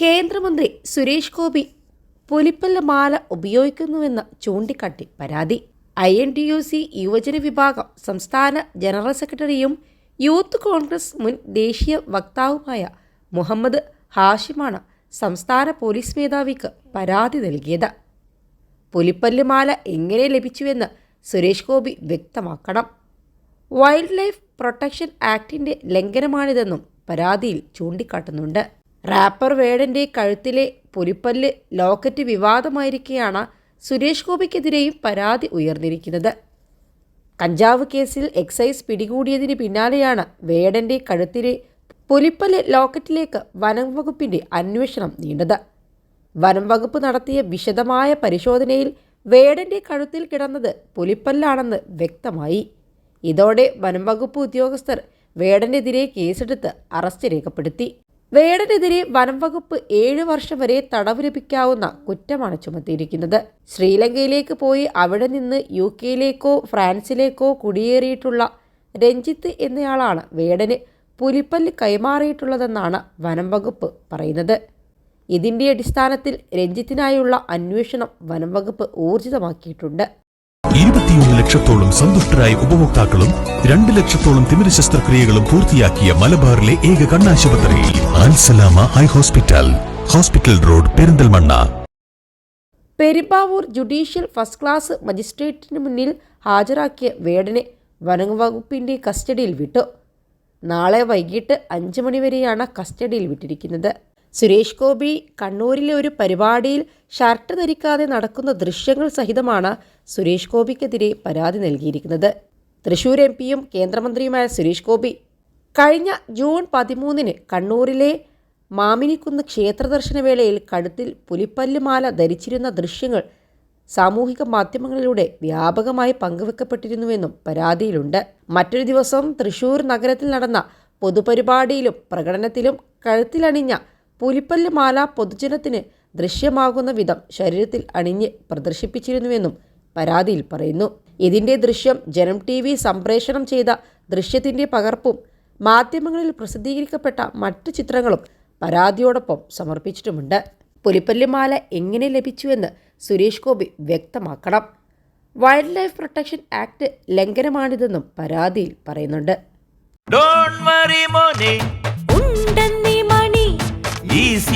കേന്ദ്രമന്ത്രി സുരേഷ് ഗോപി പുലിപ്പല്ല മാല ഉപയോഗിക്കുന്നുവെന്ന് ചൂണ്ടിക്കാട്ടി പരാതി. I N T U C യുവജന വിഭാഗം സംസ്ഥാന ജനറൽ സെക്രട്ടറിയും യൂത്ത് കോൺഗ്രസ് മുൻ ദേശീയ വക്താവുമായ മുഹമ്മദ് ഹാഷിമാണ് സംസ്ഥാന പോലീസ് മേധാവിക്ക് പരാതി നൽകിയത്. പുലിപ്പല്ല് മാല എങ്ങനെ ലഭിച്ചുവെന്ന് സുരേഷ് ഗോപി വ്യക്തമാക്കണം. വൈൽഡ് ലൈഫ് പ്രൊട്ടക്ഷൻ ആക്ടിന്റെ ലംഘനമാണിതെന്നും പരാതിയിൽ ചൂണ്ടിക്കാട്ടുന്നുണ്ട്. റാപ്പർ വേടന്റെ കഴുത്തിലെ പുലിപ്പല്ല് ലോക്കറ്റ് വിവാദമായിരിക്കെയാണ് സുരേഷ് ഗോപിക്കെതിരെയും പരാതി ഉയർന്നിരിക്കുന്നത്. കഞ്ചാവ് കേസിൽ എക്സൈസ് പിടികൂടിയതിന് പിന്നാലെയാണ് വേടന്റെ കഴുത്തിലെ പുലിപ്പല്ല് ലോക്കറ്റിലേക്ക് വനം വകുപ്പിന്റെ അന്വേഷണം നീണ്ടത്. വനം വകുപ്പ് നടത്തിയ വിശദമായ പരിശോധനയിൽ വേടന്റെ കഴുത്തിൽ കിടന്നത് പുലിപ്പല്ലാണെന്ന് വ്യക്തമായി. ഇതോടെ വനം വകുപ്പ് ഉദ്യോഗസ്ഥർ വേടനെതിരെ കേസെടുത്ത് അറസ്റ്റ് രേഖപ്പെടുത്തി. വേടനെതിരെ വനംവകുപ്പ് ഏഴ് വർഷം വരെ തടവ് ലഭിക്കാവുന്ന കുറ്റമാണ് ചുമത്തിയിരിക്കുന്നത്. ശ്രീലങ്കയിലേക്ക് പോയി അവിടെ നിന്ന് യു കെയിലേക്കോ ഫ്രാൻസിലേക്കോ കുടിയേറിയിട്ടുള്ള രഞ്ജിത്ത് എന്നയാളാണ് വേടന് പുലിപ്പല്ല് കൈമാറിയിട്ടുള്ളതെന്നാണ് വനംവകുപ്പ് പറയുന്നത്. ഇതിന്റെ അടിസ്ഥാനത്തിൽ രഞ്ജിത്തിനായുള്ള അന്വേഷണം വനംവകുപ്പ് ഊർജിതമാക്കിയിട്ടുണ്ട്. ഇരുപത്തിയൊന്ന് ലക്ഷത്തോളം സന്തുഷ്ടരായ ഉപഭോക്താക്കളും രണ്ട് ലക്ഷത്തോളം തിമിര ശസ്ത്രക്രിയകളും പൂർത്തിയാക്കിയ മലബാറിലെ ഏക കണ്ണാശുപത്രി ആൻസലാമ eye hospital hospital road Perinthalmanna. Perumbavoor judicial first class മജിസ്ട്രേറ്റിന് മുന്നിൽ ഹാജരാക്കിയ വേടനെ വനംവകുപ്പിന്റെ കസ്റ്റഡിയിൽ വിട്ടു. നാളെ വൈകിട്ട് അഞ്ച് മണിവരെയാണ് കസ്റ്റഡിയിൽ വിട്ടിരിക്കുന്നത്. സുരേഷ് ഗോപി കണ്ണൂരിലെ ഒരു പരിപാടിയിൽ ഷർട്ട് ധരിക്കാതെ നടക്കുന്ന ദൃശ്യങ്ങൾ സഹിതമാണ് സുരേഷ് ഗോപിക്കെതിരെ പരാതി നൽകിയിരിക്കുന്നത്. തൃശൂർ എം പിയും കേന്ദ്രമന്ത്രിയുമായ സുരേഷ് ഗോപി കഴിഞ്ഞ ജൂൺ പതിമൂന്നിന് കണ്ണൂരിലെ മാമിനിക്കുന്ന് ക്ഷേത്ര ദർശനവേളയിൽ കഴുത്തിൽ പുലിപ്പല്ല് മാല ധരിച്ചിരുന്ന ദൃശ്യങ്ങൾ സാമൂഹിക മാധ്യമങ്ങളിലൂടെ വ്യാപകമായി പങ്കുവെക്കപ്പെട്ടിരുന്നുവെന്നും പരാതിയിലുണ്ട്. മറ്റൊരു ദിവസം തൃശൂർ നഗരത്തിൽ നടന്ന പൊതുപരിപാടിയിലും പ്രകടനത്തിലും കഴുത്തിലണിഞ്ഞ പുലിപ്പല്ല് മാല പൊതുജനത്തിന് ദൃശ്യമാകുന്ന വിധം ശരീരത്തിൽ അണിഞ്ഞ് പ്രദർശിപ്പിച്ചിരുന്നുവെന്നും പരാതിയിൽ പറയുന്നു. ഇതിന്റെ ദൃശ്യം ജനം ടി വി സംപ്രേഷണം ചെയ്ത ദൃശ്യത്തിന്റെ പകർപ്പും മാധ്യമങ്ങളിൽ പ്രസിദ്ധീകരിക്കപ്പെട്ട മറ്റു ചിത്രങ്ങളും പരാതിയോടൊപ്പം സമർപ്പിച്ചിട്ടുമുണ്ട്. പുലിപ്പല്ലിമാല എങ്ങനെ ലഭിച്ചുവെന്ന് സുരേഷ് ഗോപി വ്യക്തമാക്കണം. വൈൽഡ് ലൈഫ് പ്രൊട്ടക്ഷൻ ആക്ട് ലംഘനമാണിതെന്നും പരാതിയിൽ പറയുന്നുണ്ട്.